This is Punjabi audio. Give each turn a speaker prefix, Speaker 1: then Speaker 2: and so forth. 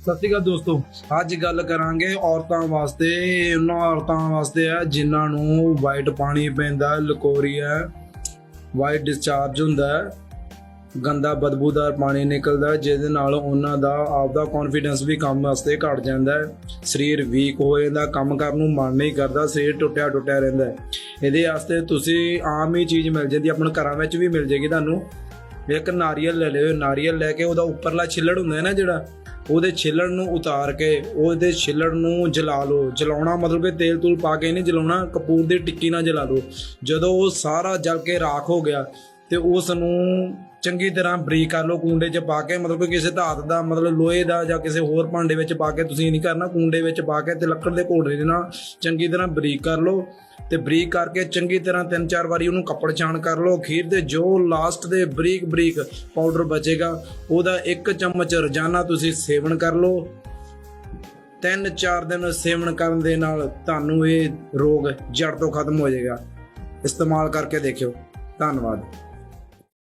Speaker 1: ਸਤਿ ਸ਼੍ਰੀ ਅਕਾਲ ਦੋਸਤੋ। ਅੱਜ ਗੱਲ ਕਰਾਂਗੇ ਔਰਤਾਂ ਵਾਸਤੇ ਉਹਨਾਂ ਔਰਤਾਂ ਵਾਸਤੇ ਹੈ ਜਿਨ੍ਹਾਂ ਨੂੰ ਵਾਈਟ ਪਾਣੀ ਪੈਂਦਾ ਲਕੋਰੀਆ ਵਾਈਟ ਡਿਸਚਾਰਜ ਹੁੰਦਾ ਗੰਦਾ ਬਦਬੂਦਾਰ ਪਾਣੀ ਨਿਕਲਦਾ ਜਿਹਦੇ ਨਾਲ ਉਹਨਾਂ ਦਾ ਆਪਦਾ ਕੌਨਫੀਡੈਂਸ ਵੀ ਕੰਮ ਵਾਸਤੇ ਘਟ ਜਾਂਦਾ ਹੈ। ਸਰੀਰ ਵੀਕ ਹੋ ਜਾਂਦਾ, ਕੰਮ ਕਰਨ ਨੂੰ ਮਨ ਨਹੀਂ ਕਰਦਾ, ਸਰੀਰ ਟੁੱਟਿਆ ਟੁੱਟਿਆ ਰਹਿੰਦਾ ਇਹਦੇ ਵਾਸਤੇ ਤੁਸੀਂ ਆਮ ਹੀ ਚੀਜ਼ ਮਿਲ ਜਾਂਦੀ, ਆਪਣੇ ਘਰਾਂ ਵਿੱਚ ਵੀ ਮਿਲ ਜੇਗੀ ਤੁਹਾਨੂੰ। ਇੱਕ ਨਾਰੀਅਲ ਲੈ ਲਿਓ, ਨਾਰੀਅਲ ਲੈ ਕੇ ਉਹਦਾ ਉੱਪਰਲਾ ਛਿੱਲੜ ਹੁੰਦਾ ਹੈ ਨਾ ਜਿਹੜਾ ਉਹਦੇ ਛਿੱਲੜ ਨੂੰ ਉਤਾਰ ਕੇ, ਉਹਦੇ ਛਿੱਲੜ ਨੂੰ ਜਲਾ ਲਓ। ਜਲਾਉਣਾ ਮਤਲਬ ਕਿ ਤੇਲ ਤੂਲ ਪਾ ਕੇ ਨਹੀਂ ਜਲਾਉਣਾ, ਕਪੂਰ ਦੀ ਟਿੱਕੀ ਨਾਲ ਜਲਾ ਲਓ। ਜਦੋਂ ਉਹ ਸਾਰਾ ਜਲ ਕੇ ਰਾਖ ਹੋ ਗਿਆ ਤੇ ਉਸ ਨੂੰ ਚੰਗੀ ਤਰ੍ਹਾਂ ਬਰੀਕ ਕਰ ਲਓ, ਕੂੰਡੇ 'ਚ ਪਾ ਕੇ, ਮਤਲਬ ਕਿ ਕਿਸੇ ਧਾਤ ਦਾ, ਮਤਲਬ ਲੋਹੇ ਦਾ ਜਾਂ ਕਿਸੇ ਹੋਰ ਭਾਂਡੇ ਵਿੱਚ ਪਾ ਕੇ ਤੁਸੀਂ ਨਹੀਂ ਕਰਨਾ। ਕੁੰਡੇ ਵਿੱਚ ਪਾ ਕੇ ਤੇ ਲੱਕੜ ਦੇ ਘੋੜੇ ਦੇ ਨਾਲ ਚੰਗੀ ਤਰ੍ਹਾਂ ਬਰੀਕ ਕਰ ਲਓ। ਤੇ ਬਰੀਕ ਕਰਕੇ ਚੰਗੀ ਤਰ੍ਹਾਂ ਤਿੰਨ ਚਾਰ ਵਾਰੀ ਉਹਨੂੰ ਕੱਪੜ ਛਾਣ ਕਰ ਲਓ। ਖੀਰ ਦੇ ਜੋ ਲਾਸਟ ਦੇ ਬਰੀਕ ਬਰੀਕ ਪਾਊਡਰ ਬਚੇਗਾ, ਉਹਦਾ ਇੱਕ ਚਮਚ ਰੋਜ਼ਾਨਾ ਤੁਸੀਂ ਸੇਵਨ ਕਰ ਲਓ। ਤਿੰਨ ਚਾਰ ਦਿਨ ਸੇਵਨ ਕਰਨ ਦੇ ਨਾਲ ਤੁਹਾਨੂੰ ਇਹ ਰੋਗ ਜੜ ਤੋਂ ਖਤਮ ਹੋ ਜਾਏਗਾ। ਇਸਤੇਮਾਲ ਕਰਕੇ ਦੇਖਿਓ। ਧੰਨਵਾਦ।